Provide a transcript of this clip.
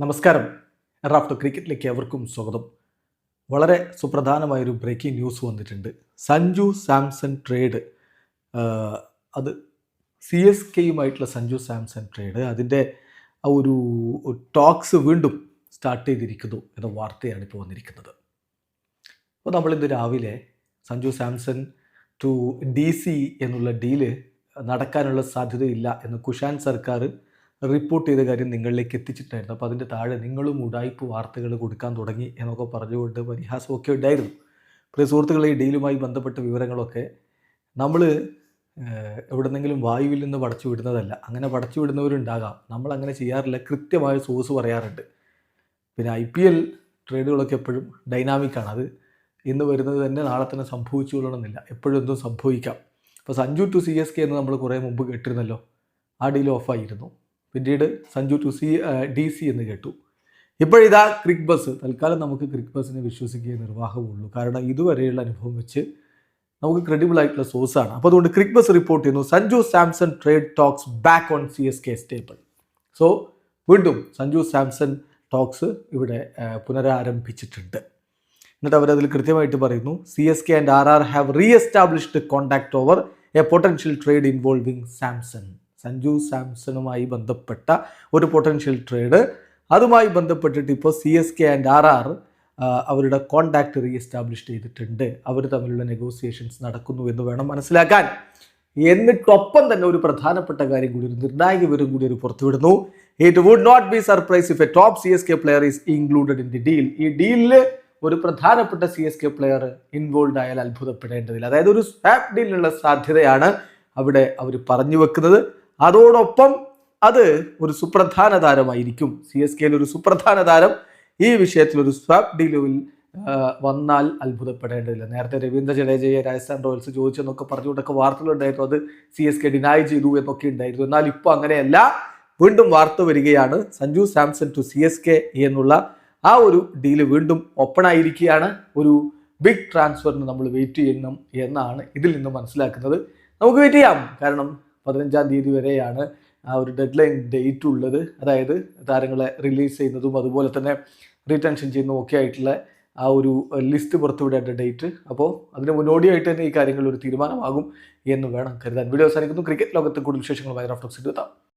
നമസ്കാരം. റാഫ്റ്റർ ക്രിക്കറ്റിലേക്ക് അവർക്കും സ്വാഗതം. വളരെ സുപ്രധാനമായൊരു ബ്രേക്കിംഗ് ന്യൂസ് വന്നിട്ടുണ്ട്. സഞ്ജു സാംസൺ ട്രേഡ് അത് സി എസ് കെയുമായിട്ടുള്ള സഞ്ജു സാംസൺ ട്രേഡ് അതിന്റെ ആ ഒരു ടോക്സ് വീണ്ടും സ്റ്റാർട്ട് ചെയ്തിരിക്കുന്നു എന്ന വാർത്തയാണ് ഇപ്പോൾ വന്നിരിക്കുന്നത്. അപ്പോൾ നമ്മളിന്ന് രാവിലെ Sanju Samson to D C എന്നുള്ള ഡീൽ നടക്കാനുള്ള സാധ്യതയില്ല എന്ന് കുഷാൻ സർക്കാർ റിപ്പോർട്ട് ചെയ്ത കാര്യം നിങ്ങളിലേക്ക് എത്തിച്ചിട്ടായിരുന്നു. അപ്പോൾ അതിന്റെ താഴെ നിങ്ങളും ഉടായ്പ വാർത്തകൾ കൊടുക്കാൻ തുടങ്ങി എന്നൊക്കെ പറഞ്ഞുകൊണ്ട് പരിഹാസമൊക്കെ ഉണ്ടായിരുന്നു. പ്രിയ സുഹൃത്തുക്കളെ ഈ ഡീലുമായി ബന്ധപ്പെട്ട വിവരങ്ങളൊക്കെ നമ്മൾ എവിടെന്നെങ്കിലും വായുവിൽ നിന്ന് പടച്ചു വിടുന്നതല്ല. അങ്ങനെ പടച്ചു വിടുന്നവരുണ്ടാകാം. നമ്മൾ അങ്ങനെ ചെയ്യാറില്ല. കൃത്യമായ സോഴ്സ് പറയാറുണ്ട്. പിന്നെ ഐ പി എൽ ട്രേഡുകളൊക്കെ എപ്പോഴും ഡൈനാമിക്കാണ് അത് ഇന്ന് വരുന്നത് തന്നെ നാളെ തന്നെ സംഭവിച്ചു കൊള്ളണമെന്നില്ല. എപ്പോഴും എന്തും സംഭവിക്കാം. അപ്പോൾ Sanju to C S K എന്ന് നമ്മൾ കുറേ മുമ്പ് കേട്ടിരുന്നല്ലോ. ആ ഡീൽ ഓഫായിരുന്നു പിന്നീട് Sanju to C D C എന്ന് കേട്ടു. ഇപ്പോഴിതാ ക്രിക്ക് ബസ്. തൽക്കാലം നമുക്ക് ക്രിക്ക് ബസ്സിനെ വിശ്വസിക്കുക നിർവാഹമുള്ളൂ കാരണം ഇതുവരെയുള്ള അനുഭവം വെച്ച് നമുക്ക് ക്രെഡിബിൾ ആയിട്ടുള്ള സോഴ്സാണ് അപ്പോൾ അതുകൊണ്ട് ക്രിക്ക് ബസ് റിപ്പോർട്ട് ചെയ്യുന്നു. Sanju Samson trade talks back on C S K stable so വീണ്ടും സഞ്ജു സാംസൺ ടോക്സ് ഇവിടെ പുനരാരംഭിച്ചിട്ടുണ്ട്. എന്നിട്ട് അവരതിൽ കൃത്യമായിട്ട് പറയുന്നു C S K and R R have re established contact over a potential trade involving Samson Sanju സാംസണുമായി ബന്ധപ്പെട്ട ഒരു potential trade അതുമായി ബന്ധപ്പെട്ടിട്ട് ഇപ്പോൾ C S K and R R അവരുടെ കോണ്ടാക്ട് റീ എസ്റ്റാബ്ലിഷ് ചെയ്തിട്ടുണ്ട്. അവർ തമ്മിലുള്ള നെഗോസിയേഷൻസ് നടക്കുന്നു എന്ന് വേണം മനസ്സിലാക്കാൻ. എന്നിട്ടൊപ്പം തന്നെ ഒരു പ്രധാനപ്പെട്ട കാര്യം കൂടി ഒരു നിർണായക വിവരം കൂടി ഒരു പുറത്തുവിടുന്നു. It would not be surprise if a top C S K player is included in the deal ഈ ഡീലിൽ ഒരു പ്രധാനപ്പെട്ട C S K player involve ആയാൽ അത്ഭുതപ്പെടേണ്ടതില്ല. അതായത് ഒരു സ്വാപ്പ് ഡീലിനുള്ള സാധ്യതയാണ് അവിടെ അവർ പറഞ്ഞു വെക്കുന്നത്. അതോടൊപ്പം അത് ഒരു സുപ്രധാന താരമായിരിക്കും. സി എസ് കെയിൽ ഒരു സുപ്രധാന താരം. ഈ വിഷയത്തിൽ ഒരു സ്വാപ് ഡീലിൽ വന്നാൽ അത്ഭുതപ്പെടേണ്ടതില്ല. നേരത്തെ രവീന്ദ്ര ജഡേജയെ രാജസ്ഥാൻ റോയൽസ് ചോദിച്ചെന്നൊക്കെ പറഞ്ഞുകൊണ്ടൊക്കെ വാർത്തകളുണ്ടായിരുന്നു. അത് സി എസ് കെ ഡിനായ് ചെയ്തു എന്നൊക്കെ ഉണ്ടായിരുന്നു. എന്നാൽ ഇപ്പോൾ അങ്ങനെയല്ല. വീണ്ടും വാർത്ത വരികയാണ്. Sanju Samson to C S K എന്നുള്ള ആ ഒരു ഡീൽ വീണ്ടും ഓപ്പൺ ആയിരിക്കുകയാണ്. ഒരു ബിഗ് ട്രാൻസ്ഫറിന് നമ്മൾ വെയിറ്റ് ചെയ്യണം എന്നാണ് ഇതിൽ നിന്ന് മനസ്സിലാക്കുന്നത്. നമുക്ക് വെയിറ്റ് ചെയ്യാം. കാരണം പതിനഞ്ചാം തീയതി വരെയാണ് ആ ഒരു ഡെഡ് ലൈൻ ഡേറ്റ് ഉള്ളത്. അതായത് താരങ്ങളെ റിലീസ് ചെയ്യുന്നതും അതുപോലെ തന്നെ റീടെൻഷൻ ചെയ്യുന്നതും ഒക്കെ ആയിട്ടുള്ള ആ ഒരു ലിസ്റ്റ് പുറത്തുവിടേണ്ട ഡേറ്റ് അപ്പോൾ അതിന് മുന്നോടിയായിട്ട് തന്നെ ഈ കാര്യങ്ങളിൽ ഒരു തീരുമാനമാകും എന്ന് വേണം കരുതാൻ. വീഡിയോ അവസാനിക്കുന്നു. ക്രിക്കറ്റ് ലോകത്ത് കൂടുതൽ വിശേഷങ്ങളുമായി റഫ്ലക്സ് എത്താം.